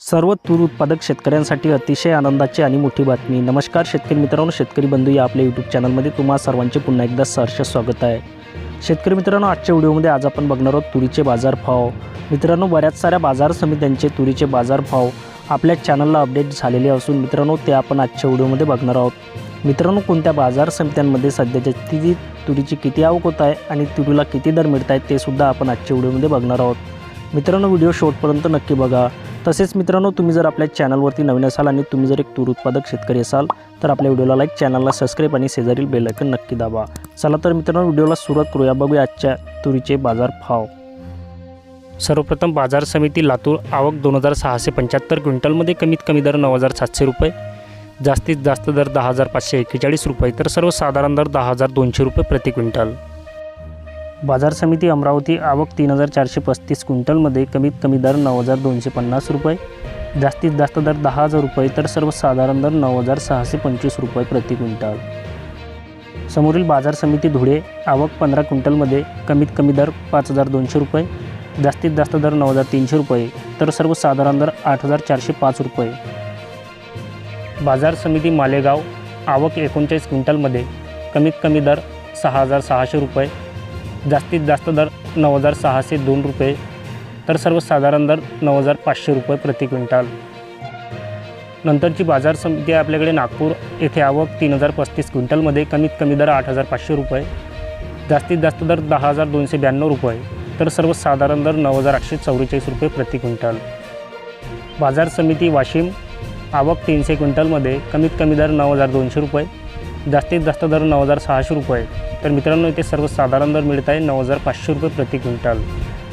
सर्व तूर उत्पादक शेतकऱ्यांसाठी अतिशय आनंदाची आणि मोठी बातमी. नमस्कार शेतकरी मित्रांनो शेतकरी बंधू या आपल्या यूट्यूब चॅनलमध्ये तुम्हा सर्वांचे पुन्हा एकदा सहर्ष स्वागत आहे. शेतकरी मित्रांनो आजच्या व्हिडिओमध्ये आज आपण बघणार आहोत तुरीचे बाजारभाव. मित्रांनो बऱ्याच साऱ्या बाजार समित्यांचे तुरीचे बाजारभाव आपल्या चॅनलला अपडेट झालेले असून मित्रांनो ते आपण आजच्या व्हिडिओमध्ये बघणार आहोत. मित्रांनो कोणत्या बाजार समित्यांमध्ये सध्याच्या स्थितीत तुरीची किती आवक होत आहे आणि तुरीला किती दर मिळत आहेत ते सुद्धा आपण आजच्या व्हिडिओमध्ये बघणार आहोत. मित्रांनो व्हिडिओ शेवटपर्यंत नक्की बघा. तसेच मित्रांनो तुम्ही जर आपल्या चॅनलवरती नवीन असाल आणि तुम्ही जर एक तूर उत्पादक शेतकरी असाल तर आपल्या व्हिडिओला लाईक चॅनलला सबस्क्राईब आणि शेजारील बेलायकन नक्की दाबा. चला तर मित्रांनो व्हिडिओला सुरुवात करूया. बघूया आजच्या तुरीचे बाजार भाव. सर्वप्रथम बाजार समिती लातूर आवक दोन हजार सहाशे पंच्याहत्तर क्विंटलमध्ये कमीत कमी दर नऊ हजार सातशे रुपये जास्तीत जास्त दर दहा हजार पाचशे एक्केचाळीस रुपये तर सर्वसाधारण दर दहा हजार दोनशे रुपये प्रति क्विंटल. बाजार समिती अमरावती आवक तीन हजार चारशे पस्तीस क्विंटलमध्ये कमीत कमी दर नऊ हजार दोनशे पन्नास रुपये जास्तीत जास्त दर दहा हजार रुपये तर सर्वसाधारण दर नऊ हजार सहाशे पंचवीस रुपये प्रति क्विंटल. समोरील बाजार समिती धुळे आवक पंधरा क्विंटलमध्ये कमीत कमी दर पाच हजार दोनशे रुपये जास्तीत जास्त दर नऊ हजार तीनशे रुपये तर सर्वसाधारण दर आठ हजार चारशे पाच रुपये. बाजार समिती मालेगाव आवक एकोणचाळीस क्विंटलमध्ये कमीत कमी दर सहा हजार सहाशे रुपये जास्तीत जास्त दर नऊ हजार सहाशे दोन रुपये तर सर्वसाधारण दर नऊ हजार पाचशे रुपये प्रति क्विंटल. नंतरची बाजार समिती आहे आपल्याकडे नागपूर. येथे आवक तीन हजार पस्तीस क्विंटलमध्ये कमीत कमी दर आठ हजार पाचशे रुपये. जास्तीत जास्त दर दहा हजार दोनशे ब्याण्णव रुपये तर सर्वसाधारण दर नऊ हजार आठशे चौवेचाळीस रुपये प्रति क्विंटल. बाजार समिती वाशिम. आवक तीनशे क्विंटलमध्ये कमीत कमी दर नऊ हजार दोनशे रुपये जास्तीत जास्त दर नऊ हजार सहाशे रुपये. तर मित्रांनो इथे सर्वसाधारण दर मिळत आहे नऊ हजार पाचशे रुपये प्रति क्विंटल.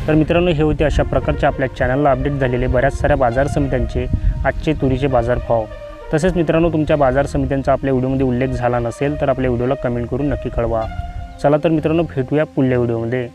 तर मित्रांनो हे होते अशा प्रकारचे आपल्या चॅनलला अपडेट झालेले बऱ्याच साऱ्या बाजार समित्यांचे आजचे तुरीचे बाजारभाव. तसेच मित्रांनो तुमच्या बाजार समित्यांचा आपल्या व्हिडिओमध्ये उल्लेख झाला नसेल तर आपल्या व्हिडिओला कमेंट करून नक्की कळवा. चला तर मित्रांनो भेटूया पुढल्या व्हिडिओमध्ये.